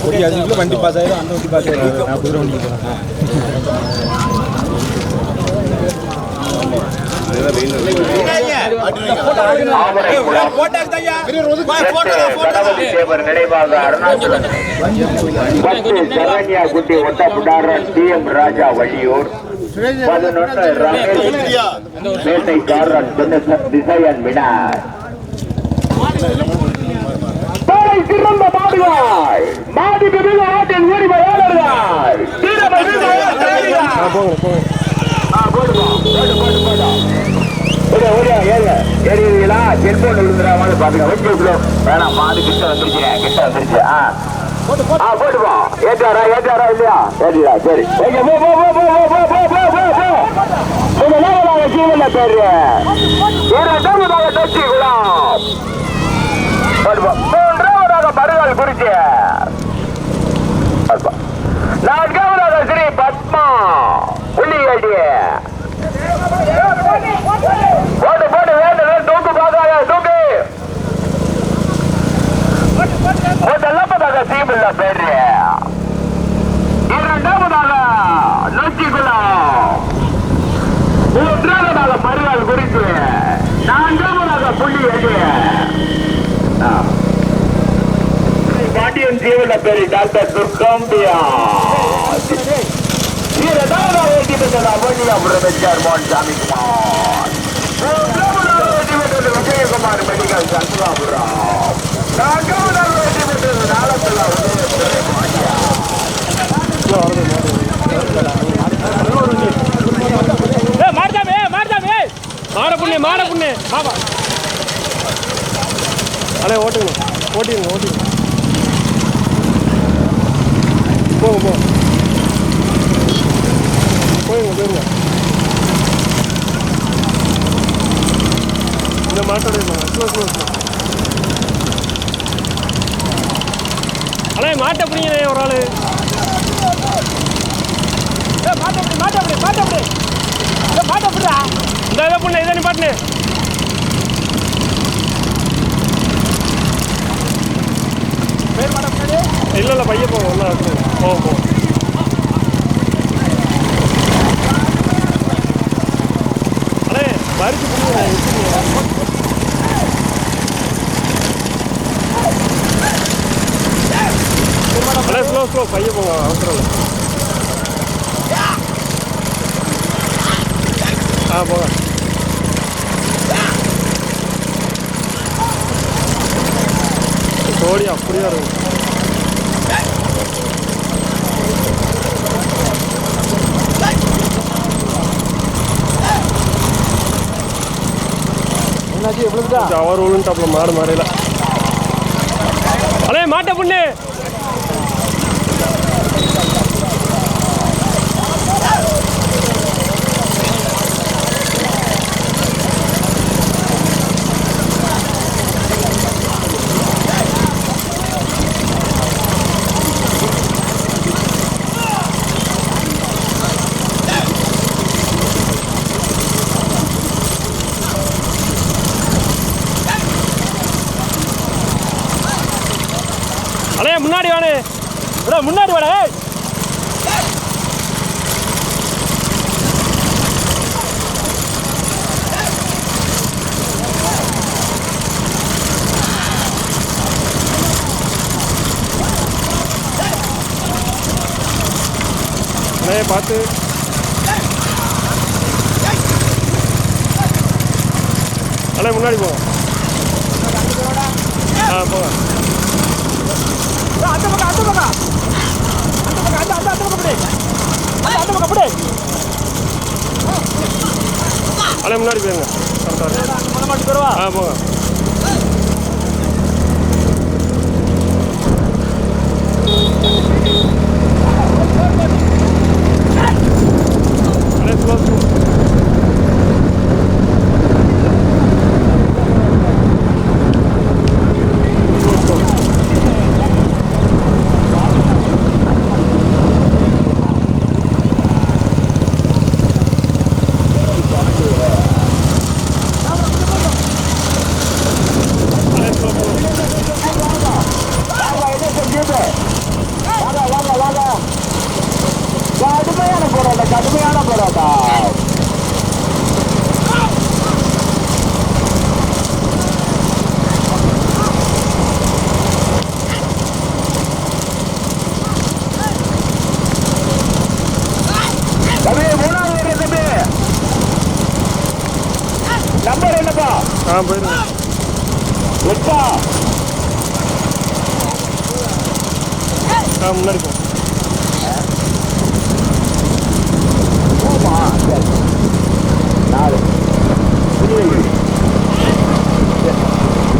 கொடி அதுக்குள்ள வண்டி பாஸ் ஆயிரும் அந்த வண்டி பாஸ் ஆயிரும் நான் குதிரை வண்டி போனேன் ராஜா வள்ளியூர் பதினொன்று ரமேஷ் வேட்டைக்காரன் திசையன் வினார் பாலை சிறந்த மாடுவாய் மாடுக்கு மிக ஆட்டின் உரிமையாளர்கள் தீரமை மிக ஆட்டக்காரர்கள். ஆ, போடுப்பா. போடு, போடு, போடு. ஓடியா, ஓடியா, ஏறுங்க. ஏறிடுவீங்களா? செல்போன் விழுந்துடாம பாத்துக்க. வச்சு. வேணாம், மாடு கிட்ட வந்துருச்சு, கிட்ட வந்துருச்சு. ஆ. போட்டுப்பா. ஏத்தாரா, ஏத்தாரா, இல்லையா? ஏத்திடா, சரி. ஓகே, போ, போ, போ, போ, போ, போ, போ, போ, போ. முதலாவதாக ஜீவன பேரு. இரண்டாவதாக தொச்சி குளம். போட்டுப்பா. மூன்றாவதாக மருகால் குறிச்சி நான்காவதாக ஸ்ரீ பத்மா. புள்ளி புள்ளியடி போட்டு போட்டு வேண்டு தூக்கு பாக்காத தூக்கு. முதலாவதாக சீமில்ல பேரு. இரண்டாவதாக நொச்சிக்குளம். மூன்றாவதாக மறுநாள் குறித்து நான்காவதாக புள்ளி அடி ಚಾಂಪಿಯನ್ ಜೀವನ ಬೇರೆ ಡಾಕ್ಟರ್ ದುರ್ಗಾಂಬಿಯ விஜயகுமார் மெடிக்கல் சந்திராபுரம் மாடதாமே மாடதாமே மாட புண்ணு மாட புண்ணு பாப்பா அண்ணே ஓட்டுங்க ஓட்டிடுங்க ஓட்டிடுங்க போங்க போ போயிருங்க போயிருங்க இந்த மாட்டோட அண்ணே மாட்டை பிடிங்கண்ணே ஒரு ஆள். ஏ மாட்டை பிடி மாட்டை பிடி மாட்டை பிடி. மாட்டை பிடிடா. இந்த இதை பண்ணு இதை நிப்பாட்டுனு இல்லை இல்லை பையன் போங்க ஒன்றா போ போ அண்ணே பறிச்சு பிடிங்க அண்ணே ஸ்லோ ஸ்லோ பையன் போங்க அவசரம் இல்லை ஆ போங்க அப்படியே இருக்கும் அவர் விழுந்துட்டா அவர் விழுந்துட்டாப்ல மாடு மாறையில் அலே மாட்டை பொண்ணு! அலையா முன்னாடி வாணு விட முன்னாடி வாடா பார்த்து. அலை முன்னாடி போவோம் ஆ போவேன் அந்த பக்கம் அந்த பக்கம் அந்த பக்கம் அந்த அந்த அந்த பக்கம் அப்படி அந்த அந்த பக்கம் அப்படி அண்ணே முன்னாடி போயிருங்க கரெக்டாக ஆ போங்க அண்ணே ஸ்லோ ஸ்லோ ஆ போயிருங்க எட்டா ஆ முன்னாடி போ போமா நாலு திருநெல்வேலி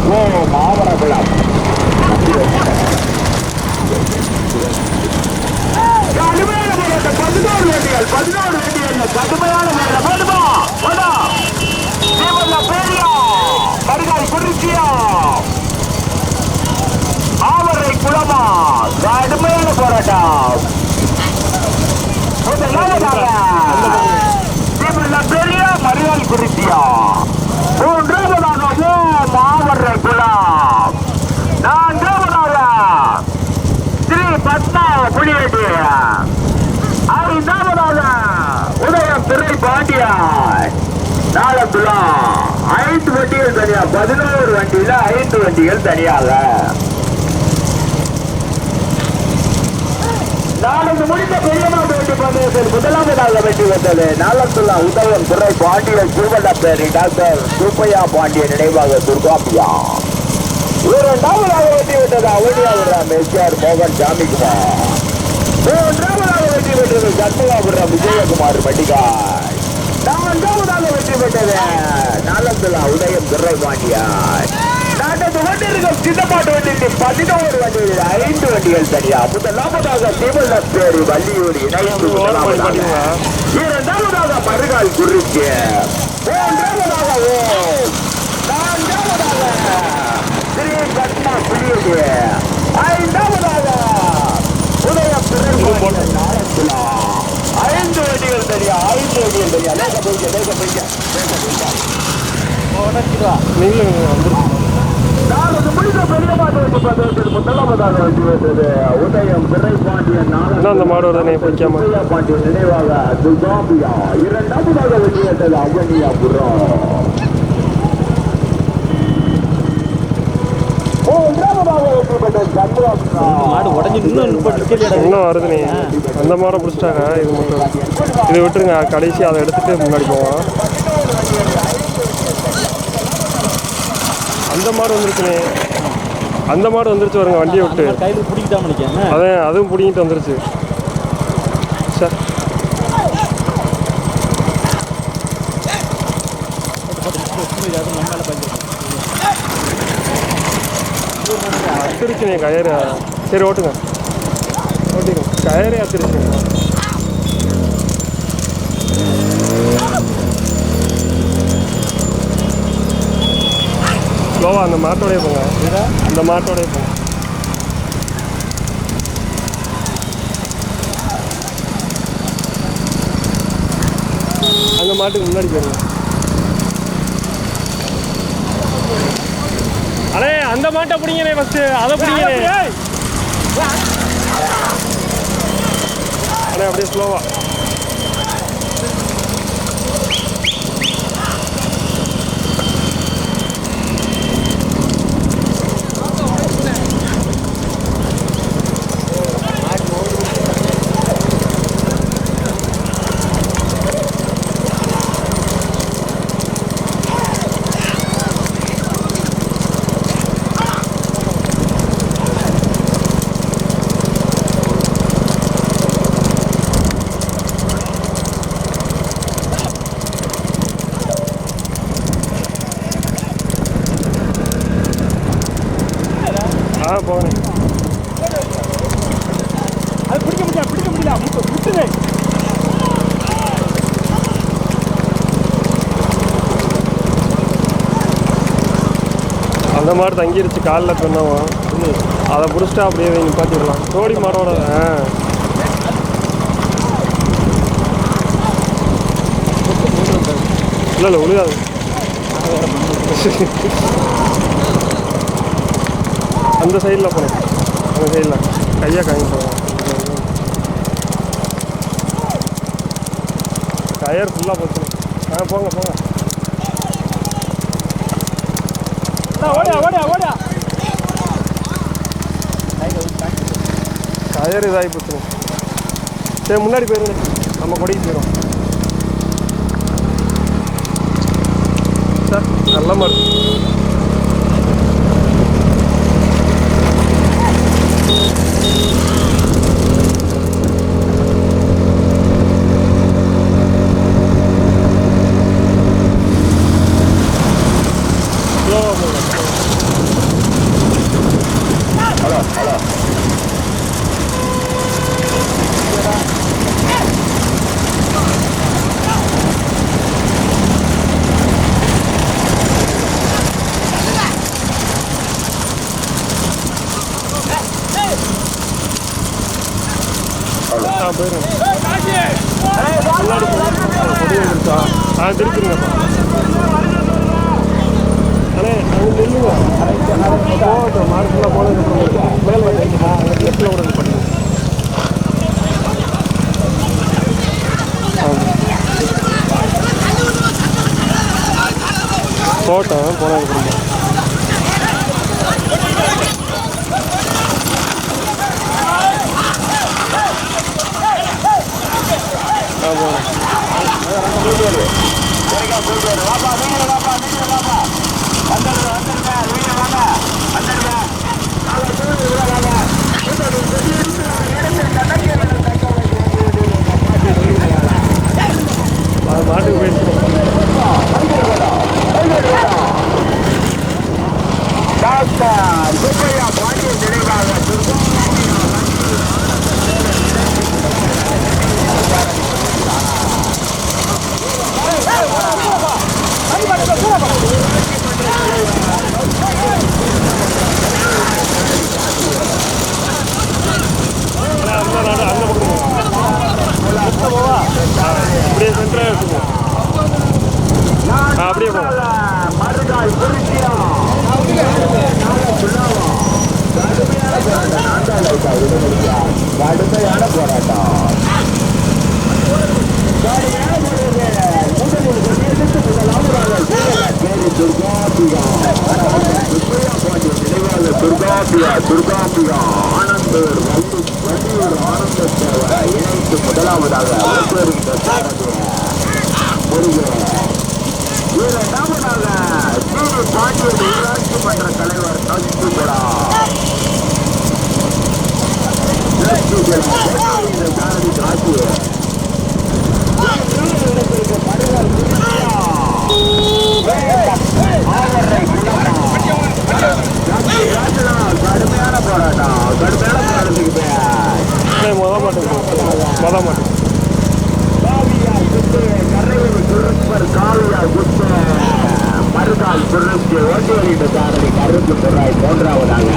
ஓ கடுமையான போராட்டம் பதினோரு வண்டிகள் பதினோரு வண்டிகள் கடுமையான போராட்டம் போடுமா போடா குறிச்சியா ஆவரை குளமா? கடுமையான போராட்டம் முதலாவதாக தீபல்ல பேரியா மரியாதை குறிச்சியா மூன்றாவதாக மாவரை குளம் நான்காவதாக ஸ்ரீ பத்மா புலியடி ஐந்தாவதாக உதயம் திரை பாண்டியான் நாளத்துலா ஐந்து வண்டிகள் தனியா பதினோரு வண்டியில ஐந்து வண்டிகள் தனியாக. நாளைக்கு முடிந்த பெரியமாட்டு வெட்டி பந்தயத்தில் முதலாவதாக வெற்றி வந்தது நாளத்துலா உதயம் துறை பாண்டியன் திருவள்ளப்பேரி டாக்டர் சுப்பையா பாண்டியன் நினைவாக துர்காம்பியா இரண்டாவதாக வெற்றி விட்டது அவனியாபுரம் எஸ்ஆர் மோகன் சாமிக்குமார் மூன்றாவதாக வெற்றி பெற்றது சண்முகாபுரம் விஜயகுமார் மட்டிகாய் நான்காவதாக வெற்றி பெற்றது. நாலந்துலா உதயம் துரை பாண்டியார் நாட்டத்து கொண்டிருக்கும் சின்னப்பாட்டு வண்டியில் பதினோரு வண்டிகள் ஐந்து வண்டிகள் தனியா. முதலாவதாக சிவல்லப்பேரி வள்ளியூர் இணைந்து இரண்டாவதாக மறுகால் குறிச்சி மூன்றாவதாக ஓம் நான்காவதாக ஸ்ரீ பத்மா புலியுது ஐந்தாவதாக உதயம் பிறகு நாளத்திலா ஐந்து வண்டிகள் தெரியா? ஐந்து வண்டிகள் தெரியா? லேக போய்க்க லேக போய்க்க. லேக போய்க்க மாட்டு பாண்டியன் என்ன அந்த மாடு வருது நீ பிடிக்காம பாண்டியன் நினைவாக இரண்டாவதாக வெற்றி பெற்றது அவனியாபுரம் மூன்றாவதாக வெற்றி பெற்றது சந்திராபுரம் மாடு உடஞ்சி இன்னும்? இன்னும் வருது நீ அந்த மாடை பிடிச்சிட்டாங்க. இது மட்டும். இதை விட்டுருங்க. கடைசி அதை எடுத்துட்டு முன்னாடி போவோம். அந்த மாடு வந்துருச்சுனே அந்த மாடு வந்துருச்சு வருங்க வண்டியை விட்டு. கையில் பிடிக்கிட்டாம நினைக்கிறேன். அதான் அதுவும் பிடிங்கிட்டு வந்துருச்சு சார் அத்திருச்சுனே கயறு சரி ஓட்டுங்க. ஓட்டிங்க கயறே அத்திருச்சுங்க ஸ்லோவா அந்த மாட்டோடய போங்க. அந்த மாட்டோடய போங்க. அந்த மாட்டுக்கு முன்னாடி போயிருங்க. அந்த மாட்டை பிடிங்கண்ணே ஃபஸ்ட்டு அதை பிடிங்கண்ணே. அண்ணே அப்படியே ஸ்லோவா மாடு தங்கிருச்சு காலில் பின்னவும் அதை பிடிச்சிட்டா அப்படியே நீ பார்த்துக்கலாம். தோடி மாடோட ஆ. இல்லை இல்லை விழுகாது அந்த சைடில் போனேன் அந்த சைடில் கையாக காங்கி போகிறேன் டயர் ஃபுல்லாக போச்சு ஆ போங்க போங்க. டயர் இதாகி போச்சுங்க சரி முன்னாடி போயிருங்க நம்ம கொடிக்கு போயிடும் சார் நல்ல மாதிரி ஸ்லோவாக போகலாம் ஆ போயிடும் ஆ திருப்பிடுங்கப்பா அண்ணே அங்கே நில்லுங்க போகட்டும் மார்க்கெல்லாம் போனதுக்கப்புறம் மேல் வந்துருக்குமா லெஃப்டில் கூட பண்ணுங்க ஆமாம் அது மாட்டுக்கு போயிட்டு டாக்டர் சுப்பையா பாண்டியன் நினைவாக அந்த நாடு அந்த பக்கம் போவா அப்படியே சென்டராக எடுத்துக்கோ ஆ அப்படியே போ மறுநாள் குறிச்சியா கடுமையான போராட்டம் துர்காபியா துர்காபியா ஆனந்தர் வள்ளியூர் ஆனந்தத்தேவரை இணைத்து முருகன் இரண்டாவதாக சீனி பாண்டியன் ஊராட்சி மன்ற தலைவர் காட்சி கடுமையான போராட்டம். கடுமையான போராட்டத்துக்கு பேர் அண்ணே மொத மாட்டுக்கு மொத மாட்டுக்கு கரையில் காவியா குத்து. மறுநாள் சுருப்பு ஓட்டி வருகின்ற சாரணி கருப்பு துறாய் மூன்றாவதாக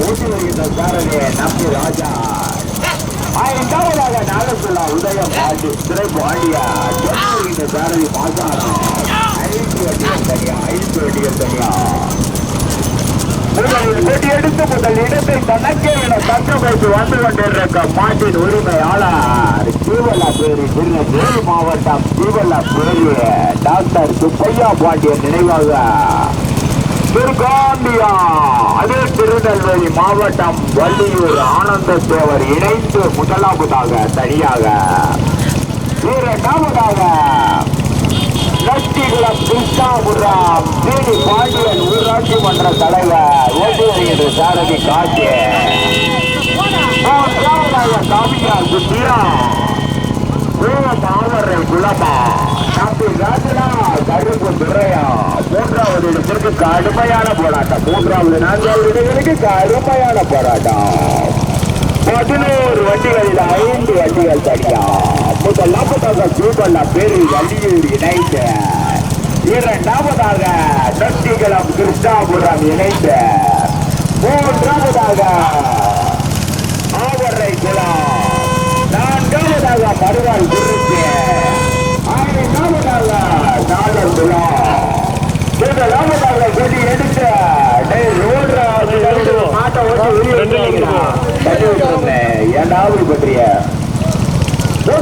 ஓட்டி வருகின்ற சாரதி நம்பி ராஜா. ஐந்தாவதாக நாகசுல்லா உதயம் பாண்டி திரை பாண்டியா ஓட்டி வருகின்ற சாரணி மாசாரம் ஐந்து வண்டிகள் தனியா ஐந்து வண்டிகள் தனியா முதலில் கொடி எடுத்து முதல் இடத்தை தனக்கே என தக்க வைத்து வந்து கொண்டிருக்க மாட்டின் உரிமையாளர் ஜீவல்லாப்பேரி திருநெல்வேலி மாவட்டம் ஜீவல்லாப்பேரி டாக்டர் சுப்பையா பாண்டியன் நினைவாக. திருகாண்டியா அதே திருநெல்வேலி மாவட்டம் வள்ளியூர் ஆனந்த தேவர் இணைந்து முதலாவதாக தனியாக. இரண்டாவதாக லட்சிகுளம் கிருஷ்ணாபுரம் சீனி பாண்டியன் ஊராட்சி மன்ற தலைவர் ஓட்டி வருகின்ற சாரதி காட்சி மூன்றாவதாக காவியா தாமரை குலமா நம்பி ராஜனா கருப்பு துறையா மூன்றாவது இடத்திற்கு கடுமையான போராட்டம் மூன்றாவது நான்காவது இடங்களுக்கு கடுமையான போராட்டம் பதினோரு வண்டிகளில் ஐந்து வண்டிகள் தனியா. முதலாவதாக சூப்பல்லா பேரு வள்ளியூர் இணைந்த இரண்டாவதாக நொட்டிகளம் கிருஷ்ணாபுரம் இணைந்த மூன்றாவதாக ஆவரை குளம் நான்காவதாக மறுவாள் குறுக்கு. ஐந்தாவதாக நாகர் குளம் முதலாவதாக கொடி எடுத்த மாட்டை ஓட்டி வெளியே. ஏன்டாவது பற்றிய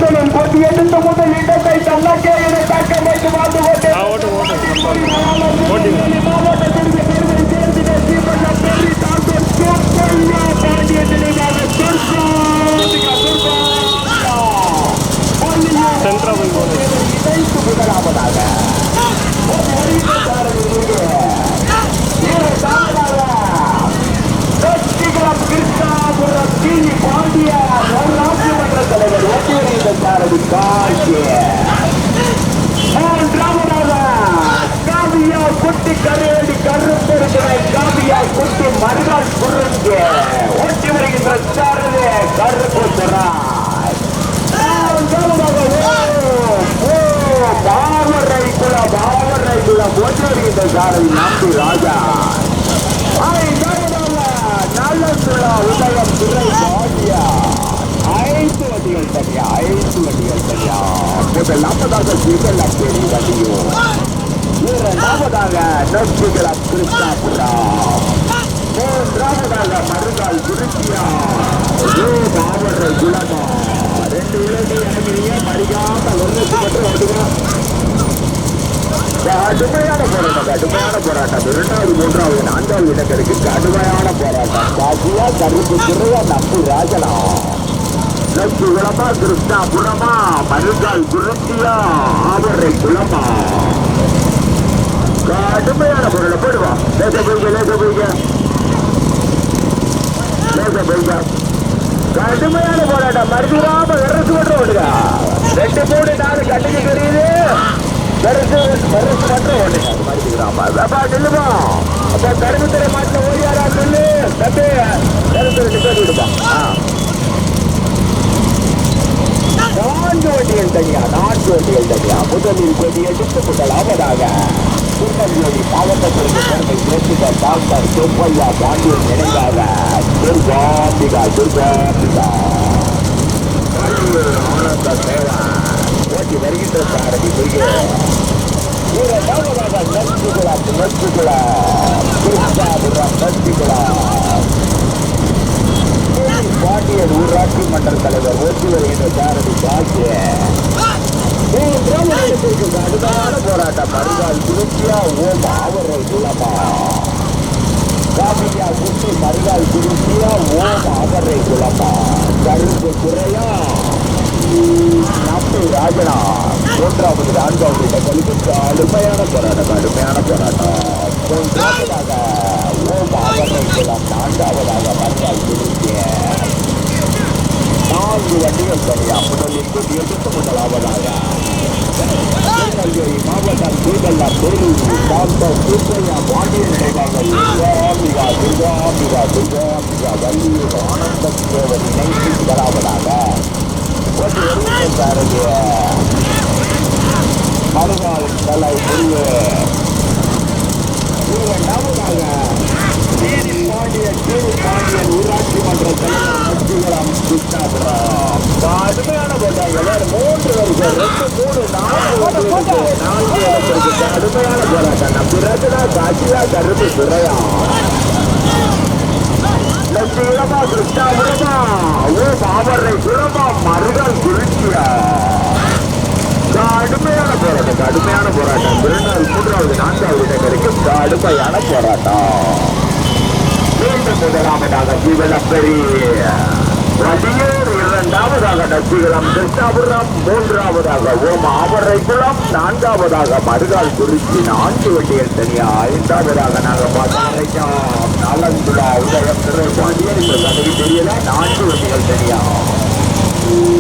முதலில் கொண்டு எடுத்து முதல் இடத்தை தன்னக்கே என தக்க வைத்து வாழ்ந்து சென்றவன் தலைவர் துர்காம்பிகா, துர்காம்பிகா. காட்சி காவியா குட்டி கரையடி கருப்பெருக்கிற காவியா குட்டி மறுநாள் குறுங்க ஓட்டி வருகின்ற சாரதி கருப்பு துறாய் பாவரை குல பாவரை குல ஓட்டி வருகின்ற சாரதி நம்பி ராஜா நல்ல சுழா உதயம் துறை பாவியா ஐந்து வண்டிகள் தனியா ஐந்து வண்டிகள் தனியா முதல் நாற்பதாக சிவல் அப்படி வண்டியும் இரண்டாவதாக நட்புகளம் கிருஷ்ணாபுரா? மூன்றாவதாக மறுநாள் திருச்சியா மாவட்ட குலமா? ரெண்டு இலக்கு இறங்குறீங்க மறிக்காம ஒன்று மட்டும் ஓடுங்க கடுமையான போராட்டம் கடுமையான போராட்டம். இரண்டாவது மூன்றாவது நான்காவது இடங்களுக்கு கடுமையான போராட்டம். காசியா கருப்பு குறையா நம்பு ராஜனா? நச்சு குளமா கிருஷ்ணா புறமா மருகால் குருத்தியா அவரை குளமா கடுமையான பொருளை போடுவா. லேச போய்க லேச போய்க. லேச போய்க. கடுமையான போராட்டம். மறுபடியாம விரசு மட்டும் ஓடுங்க ரெண்டு மூணு நாலு கண்ணுக்கு தெரியுது. விரசு விரசு மட்டும் ஓடுங்க மறுபடியாம அப்பா நில்லுமா. அப்பா திரை மாட்டில் ஓடியாரா சொல்லு தம்பி ரெண்டு பேர் விடுப்பா ஆ நான்கு வண்டிகள் தனியா நான்கு வண்டிகள் தனியா முதலில் கொடி எடுத்து முதலாவதாக திருநெல்வேலி மாவட்டத்திற்கு பெருமை சேர்த்துக்க டாக்டர் சுப்பையா பாண்டியன் நினைவாக துர்காம்பிகா துர்காம்பிகா கல்லூர் ஆனந்த சேவா ஓட்டி வருகின்ற சாரதி புரிகிற இரண்டாவதாக நச்சுகுலா நச்சுகுலா கிருஷ்ணாபுரம் நச்சுகுலா பாண்டியன் ஊராட்சி மன்ற தலைவர் ஓட்டி வருகின்ற சாரதி பாக்கிய கடுமையான போராட்டம் மறுநாள் குளிர்ச்சியா ஓம் ஆவரை குலமா காவியா குட்டி மறுநாள் குளிர்ச்சியா ஓம் ஆவரை குலமா கருப்பு குறையா நம்பி ராஜனா மூன்றாவது நான்காவது இடங்களுக்கு கடுமையான போராட்டம் கடுமையான போராட்டம் மூன்றாவதாக ஓம் ஆவரை குலம் நான்காவதாக மறுநாள் குளிர்ச்சிய நான்கு வண்டிகள் சரியா முதலில் கொண்டு முதலாவதாக திருநெல்வேலி மாவட்டம் திருவள்ளா பேரூர் டாக்டர் சுப்பையா பாண்டிய நினைவாக துர்காம்பிகா துர்காம்பிகா துர்காம்பிகா வள்ளியூர் ஆனந்த தேவர் இணைந்து முதலாவதாக ஒரு வருஷக்காரருடைய மறுநாள் தலை முருகு இரண்டாவதாக பாண்டியன் பாண்டியன் ஊராட்சி மன்ற தலைவர் நச்சிகரம் கடுமையான போட்டாங்க மூன்று வருஷம் ரெண்டு மூணு நாலு வருஷம் நான்கு கடுமையான போராட்டம் நம் பிறகுனா காட்சியா கருப்பு துறையா நச்சிகரமா கிருஷ்ணாபுரமா ஓ பாவரை குரமா மருகல் குறிச்சியா கடுமையான போராட்டம் கடுமையான போராட்டம். இரண்டாவது மூன்றாவது நான்காவது இடங்களுக்கு கடுமையான போராட்டம். மீண்டும் முதலாமதாக ஜீவன பெரிய வடியூர் இரண்டாவதாக நச்சிகுளம் கிருஷ்ணாபுரம் மூன்றாவதாக ஓம் ஆவரைக்குளம் நான்காவதாக மருகால் குறிச்சி நான்கு வண்டிகள் தனியா ஐந்தாவதாக நாங்கள் பார்த்து நாலந்துலா உதயம் திரு பாண்டியன் இந்த கதைக்கு தெரியல நான்கு வண்டிகள் தனியா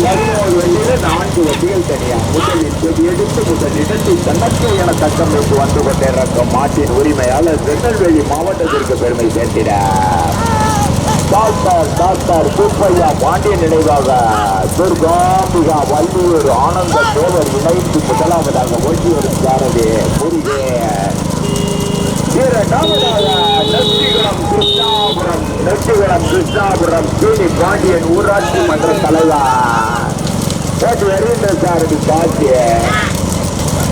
பதினோரு வண்டியில நான்கு வண்டிகள் தனியா முதலில் கொடி எடுத்து முதல் இடத்தில் தனக்கு என தக்கமைப்பு வந்து கொண்டிருக்கும் மாட்டின் உரிமையாளர் திருநெல்வேலி மாவட்டத்திற்கு பெருமை சேர்த்திட டாக்டர் டாக்டர் சுப்பையா பாண்டியன் நினைவாக துர்காம்பிகா வள்ளியூர் ஆனந்த தேவர் இணைந்து முதலாவதாக ஓட்டி வரும் சாரதி. கிருஷ்ணாபுரம் நெட்டிகுளம் கிருஷ்ணாபுரம் சீனி பாண்டியன் ஊராட்சி மன்ற தலைவர். ஓட்டு வருகின்ற சாரதி காட்சி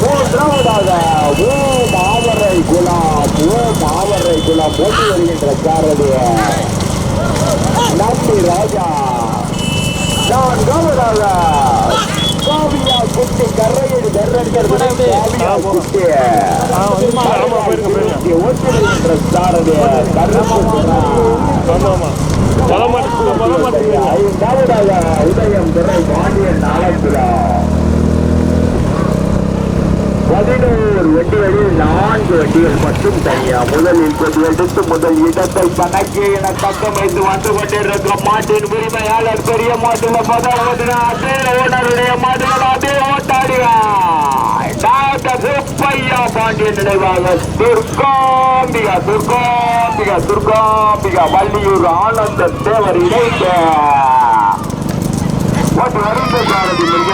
மூன்றாவதாக ஓ மாவரை குலாம் ஓ மாவரை குலாம் போட்டி வருகின்ற சாரதியை. நம்பி ராஜா நான்காவதாக காவியா குட்டி கரையடி கர்ரடிகள் காவியா குட்டி ஓட்டுகின்ற சாரதி கருப்பு ஆமா ஆமா வர மாட்டேங்குது வர மாட்டேங்குது ஐந்தாவதாக உதயம் துறை பாண்டியன் நாளத்திலா பதினோரு வண்டிகளில் நான்கு வண்டிகள் மட்டும் தனியா முதலில் கொண்டு எடுத்து முதல் இடத்தை பணக்கி என தக்கமைத்து வந்து கொண்டிருக்கிற மாட்டின் உரிமையாளர் பெரிய மாட்டுல முதல் அதே ஓனருடைய மாட்டுகள் அதே ஓட்டாடிவாய் சுப்பையா பாண்டியன் நினைவாக துர்காம்பிகா துர்காம்பிகா துர்காம்பிகா வள்ளியூர் ஆனந்த தேவர் இணைந்த ஓட்டு வருந்த சாரதி மிக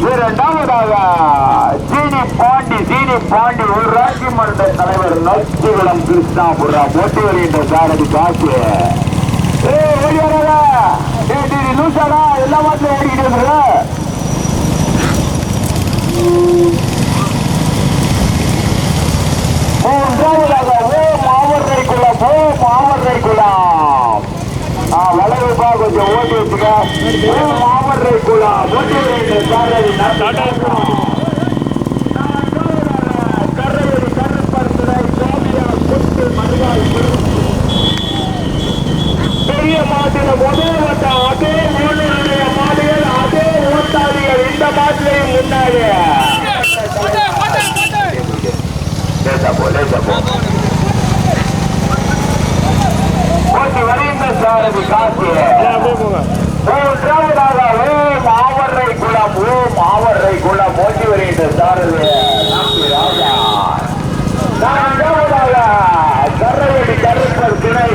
இரண்டாவதாக ஜீனி பாண்டி ஜீனி பாண்டி ஊராட்சி மன்ற தலைவர் நச்சிகுளம் கிருஷ்ணாபுரம் போட்டி வருகின்ற சாரதி காசு. ஏ ஓடி வராதா ஏ டி லூசாடா எல்லா மாட்டிலும் ஓடிக்கிட்டு இருக்கிற மூன்றாவதாக ஓ மாவட்டைக்குள்ள ஓ மாவட்டைக்குள்ள வளைவுப்பா கொஞ்சம் ஓட்டி வச்சுக்க. ஓ மாவட்டைக்குள்ள பெரிய அதே இந்த வருகின்ற மூன்றாவதாக ஓம் ஆவரை குளம் ஓம் ஆவரை குளம் ஓட்டி வருகின்ற சாரதி நம்பி ராஜா நான்காவதாக கரையடி கருப்பர் துணை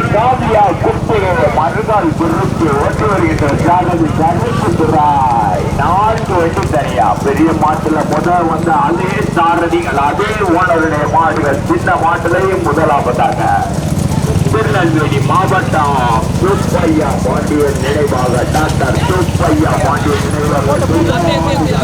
காவியா குப்பு மறுநாள் குறுக்கு ஓட்டி வருகின்ற சாரதி கருப்பு துறாய் நான்கு வண்டி தனியா? பெரிய மாட்டுல முதல் வந்த அதே சாரதிகள் அதே ஓனருடைய மாடுகள் சின்ன மாட்டுலையும் முதலாவதாக. திருநெல்வேலி மாவட்டம் சுப்பையா பாண்டியன் நினைவாக டாக்டர் சுப்பையா பாண்டியன் நினைவாக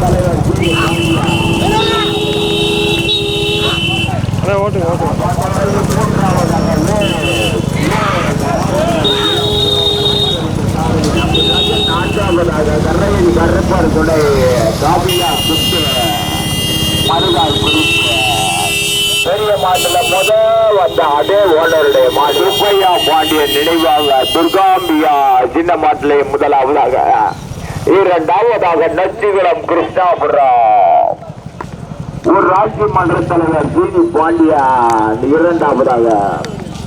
தலைவர் அண்ணா ஓட்டுங்க ஓட்டுங்க நான்காவதாக கரையடி கருப்பர் துணை காபியா சுத்து மறுநாள் குறிப்பு பெரிய மாட்டுல முத வந்த அதே ஓனருடைய மாடு சுப்பையா பாண்டியன் நினைவாக துர்காம்பியா சின்ன மாட்டிலே முதலாவதாக இரண்டாவதாக நச்சிகுளம் கிருஷ்ணாபுரம். ஒரு ராஜ்ய மன்ற தலைவர் ஜிடி பாண்டியன் இரண்டாவதாக.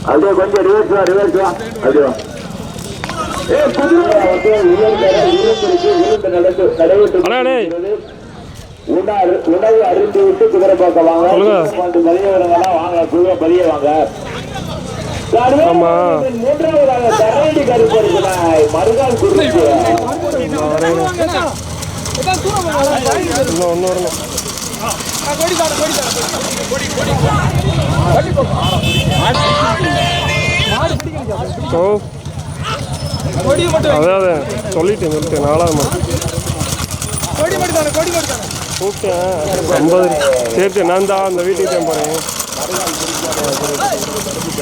அப்படியே கொஞ்சம் ரிவர்ஸ் வா ரிவர்ஸ் வா. அப்படியே வா. குதிரை. உணவு அருந்து விட்டு குதிரை பார்க்க வாங்க பலியவரங்கெல்லாம் வாங்க குதிரை பலிய வாங்க. மூன்றாவதாக கருப்பருக்கிறாய் மறுநாள் குறிப்பு இன்னும் ஒன்று வரணும் ஓ அதான் அதான் சொல்லிட்டேன் சொல்லிட்டேன் நாலாவது மாதம் கூப்பிட்டேன் ஐம்பது சரி நான் தான் அந்த வீட்டுக்கு தான் போகிறேன்